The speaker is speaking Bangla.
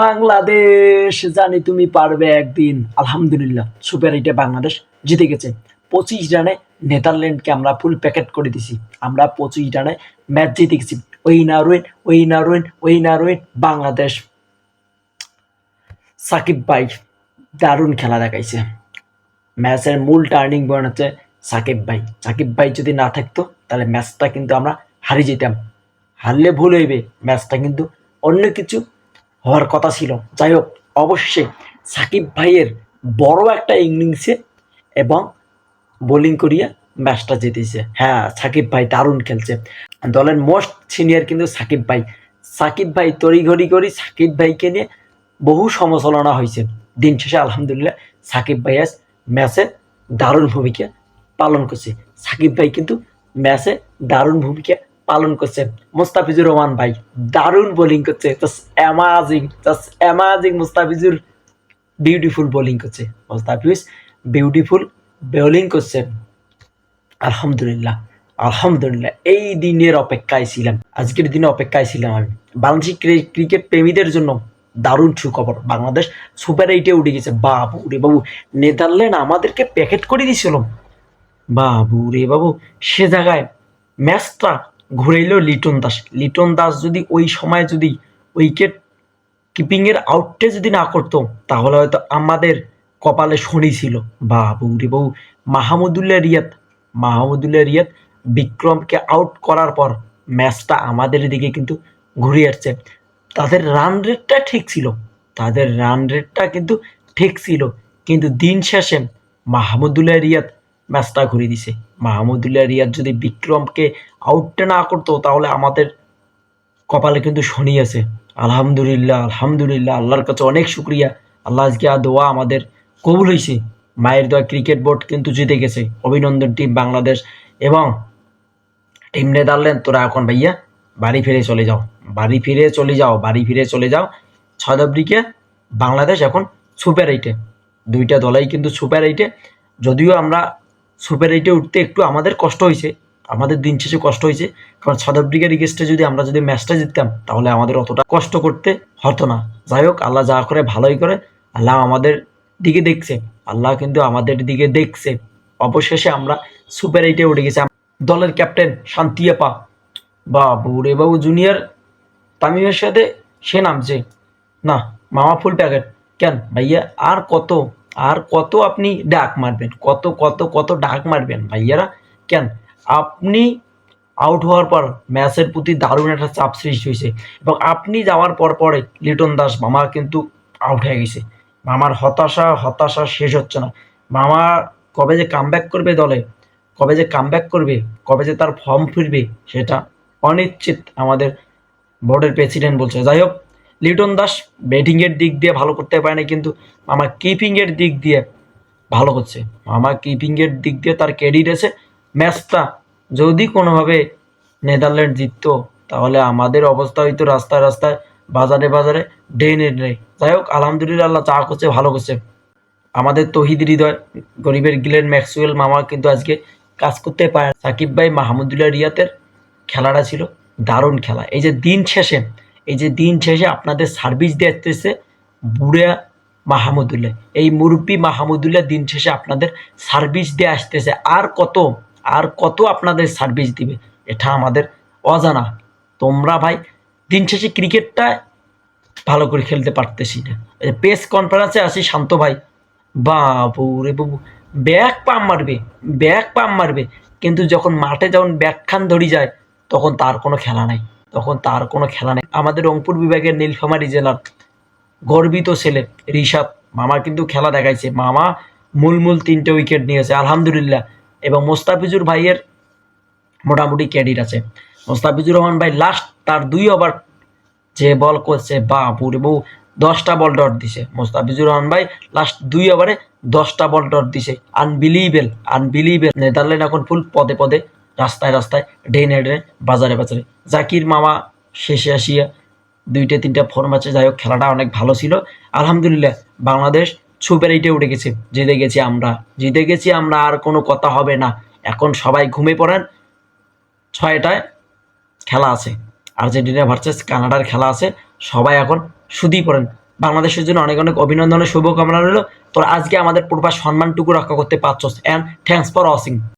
বাংলাদেশ, জানি তুমি পারবে একদিন। আলহামদুলিল্লাহ, সুপার এইটে বাংলাদেশ জিতে গেছে। পঁচিশ রানে নেদারল্যান্ডকে আমরা ফুল প্যাকেট করে দিছি। আমরা পঁচিশ রানে ম্যাচ জিতে গেছি। ওই না রুইন ওই না রুইন ওই না রুইন বাংলাদেশ। সাকিব ভাই দারুণ খেলা দেখাইছে। ম্যাচের মূল টার্নিং পয়েন্ট হচ্ছে সাকিব ভাই। সাকিব ভাই যদি না থাকতো, তাহলে ম্যাচটা কিন্তু আমরা হারিয়ে যেতাম। হারলে ভুল হইবে। ম্যাচটা কিন্তু অন্য কিছু হওয়ার কথা ছিল। যাই হোক অবশ্যই সাকিব ভাইয়ের বড় একটা ইনিংসে এবং বোলিং করিয়া ম্যাচটা জিতেছে। হ্যাঁ সাকিব ভাই দারুণ খেলছে। দলের মোস্ট সিনিয়র কিন্তু সাকিব ভাই। সাকিব ভাই তড়িঘড়ি করি সাকিব ভাইকে নিয়ে বহু সমালোচনা হয়েছে। দিন শেষে আলহামদুলিল্লাহ সাকিব ভাই আজ ম্যাচে দারুণ ভূমিকা পালন করছে। সাকিব ভাই কিন্তু ম্যাচে দারুণ ভূমিকা পালন করছে মুস্তাফিজুর রহমান ভাই, দারুণ বোলিং করছে। Just amazing amazing Mustafizur beautiful bowling করছে। মুস্তাফিজ বিউটিফুল বোলিং করছে আলহামদুলিল্লাহ আলহামদুলিল্লাহ, এই দিনের অপেক্ষায় ছিলাম। আজকের দিনে অপেক্ষায় ছিলাম আমি। বাংলাদেশি ক্রিকেট প্রেমীদের জন্য দারুণ সুখবর। বাংলাদেশ সুপার এইটে উঠে গেছে। বাবু রে বাবু, নেদারল্যান্ড আমাদেরকে প্যাকেট করে দিয়েছিল। বাবু রে বাবু, সে জায়গায় ম্যাচটা ঘুরাইল লিটন দাস। লিটন দাস যদি ওই সময় যদি উইকেট কিপিংয়ের আউটটে যদি না করতো, তাহলে হয়তো আমাদের কপালে শনি ছিল। বাবু রে বাবু মাহমুদুল্লাহ রিয়াদ মাহমুদুল্লাহ রিয়াদ বিক্রমকে আউট করার পর ম্যাচটা আমাদের দিকে কিন্তু ঘুরে আসছে। তাদের রান রেটটা ঠিক ছিল। তাদের রান রেটটা কিন্তু ঠিক ছিল। কিন্তু দিন শেষে মাহমুদুল্লাহ রিয়াদ ম্যাচটা ঘুরিয়ে দিছে। মাহমুদুল্লাহ রিয়াদ যদি বিক্রমকে আউটটা না করতো, তাহলে আমাদের কপালে কিন্তু শনি আছে। আলহামদুলিল্লাহ আলহামদুলিল্লাহ, আল্লাহর কাছে অনেক শুক্রিয়া। আল্লাহ আজকে দোয়া আমাদের কবুল হয়েছে মায়ের দোয়া ক্রিকেট বোর্ড কিন্তু জিতে গেছে। অভিনন্দন টিম বাংলাদেশ এবং টিম নেদারল্যান্ড। তোরা এখন ভাইয়া বাড়ি ফিরে চলে যাও। বাড়ি ফিরে চলে যাও, বাড়ি ফিরে চলে যাও। ছয়দাবরিকে বাংলাদেশ এখন সুপার এইটে দুইটা দলাই কিন্তু সুপার এইটে যদিও আমরা সুপার এইটে উঠতে একটু আমাদের কষ্ট হয়েছে, আমাদের দিন শেষে কষ্ট হয়েছে, কারণ ছদাবরিকের রিগেস্টে যদি আমরা যদি ম্যাচটা জিততাম, তাহলে আমাদের অতটা কষ্ট করতে হতো না। যাই হোক, আল্লাহ যা করে ভালোই করে, আল্লাহ আমাদের দিকে দেখছে, আল্লাহ কিন্তু আমাদের দিকে দেখছে। অবশেষে আমরা সুপার এইটে উঠে গেছি। দলের ক্যাপ্টেন শান্তিয়াপা, বাবু রে বাবু জুনিয়র তামিমের সাথে সে নামছে। না, মামা ফুল প্যাকেট কেন ভাইয়া, আর কত আর কত আপনি ডাক মারবেন? কত কত কত ডাক মারবেন? ভাইয়ারা, কেন? আপনি আউট হওয়ার পর ম্যাচের প্রতি দারুণ একটা চাপ সৃষ্টি হয়েছে। এবং আপনি যাওয়ার পর পরে লিটন দাস মামা কিন্তু আউট হয়ে গেছে। মামার হতাশা হতাশা শেষ হচ্ছে না। মামা কবে যে কামব্যাক করবে দলে, কবে যে কামব্যাক করবে, কবে যে তার ফর্ম ফিরবে, সেটা অনিশ্চিত আমাদের বোর্ডের প্রেসিডেন্ট বলছে। যাই হোক লিটন দাস ব্যাটিংয়ের দিক দিয়ে ভালো করতে পারে না কিন্তু আমার কিপিংয়ের দিক দিয়ে ভালো করছে। আমার কিপিংয়ের দিক দিয়ে তার ক্রেডিট আছে। ম্যাচটা যদি কোনোভাবে নেদারল্যান্ড জিততো, তাহলে আমাদের অবস্থা হয়তো রাস্তায় রাস্তায়, বাজারে বাজারে ডেনে নেই যাই হোক, আলহামদুলিল্লাহ আল্লাহ চা করছে, ভালো করছে। আমাদের তহিদ হৃদয়, গরিবের গিলেন ম্যাক্সওয়েল মামা কিন্তু আজকে কাজ করতে পারে সাকিব ভাই মাহমুদুল্লাহ রিয়াতের খেলাটা ছিল দারুণ খেলা। এই যে দিন শেষে এই যে দিন শেষে আপনাদের সার্ভিস দেখতেছে বুড়া মাহমুদুল্লাহ। এই মুরব্বী মাহমুদুল্লাহ দিন শেষে আপনাদের সার্ভিস দিয়ে আসতেছে। আর কত আর কত আপনাদের সার্ভিস দিবে? এটা আমাদের অজানা। তোমরা ভাই, দিন শেষে ক্রিকেটটা ভালো করে খেলতে পারতেছি না। প্রেস কনফারেন্সে আসি শান্ত ভাই। বাবু রে বাবু ব্যাক পাম মারবে ব্যাক পাম মারবে। কিন্তু যখন মাঠে যখন ব্যাকখান ধরি যায়, তখন তার কোনো খেলা নাই। তখন তার কোনো খেলা নেই। আমাদের রংপুর বিভাগের নীলফামারী জেলার গর্বিত ছেলে ঋষাদ মামা কিন্তু খেলা দেখাইছে। মামা মূল মূল তিনটে উইকেট নিয়েছে, আলহামদুলিল্লাহ। এবং মোস্তাফিজুর ভাইয়ের মোটামুটি ক্যাডিট আছে। মোস্তাফিজুর রহমান ভাই লাস্ট তার দুই ওভার যে বল করছে বা পুরে বউ, দশটা বল ডট দিছে। মোস্তাফিজুর রহমান ভাই লাস্ট দুই ওভারে দশটা বল ডট দিছে। আনবিলিভেল আনবিলিভেল নেদারল্যান্ড এখন ফুল পদে পদে রাস্তায় রাস্তায় ডেনে ডেনে বাজারে বাজারে। জাকির মামা শেষে আসিয়া দুইটা, তিনটা ফোর ম্যাচে যাই হোক, খেলাটা অনেক ভালো ছিল। আলহামদুলিল্লাহ, বাংলাদেশ সুপার এইটে উঠে গেছে। জিতে গেছি আমরা। জিতে গেছি আমরা, আর কোনো কথা হবে না। এখন সবাই ঘুমে পড়েন। ছয়টায় খেলা আছে। আর্জেন্টিনা ভার্সেস কানাডার খেলা আছে। সবাই এখন শুধুই পড়েন। বাংলাদেশের জন্য অনেক অনেক অভিনন্দনের শুভকামনা রইল। তোরা আজকে আমাদের পূর্বা সম্মানটুকু রক্ষা করতে পারছস। And thanks for watching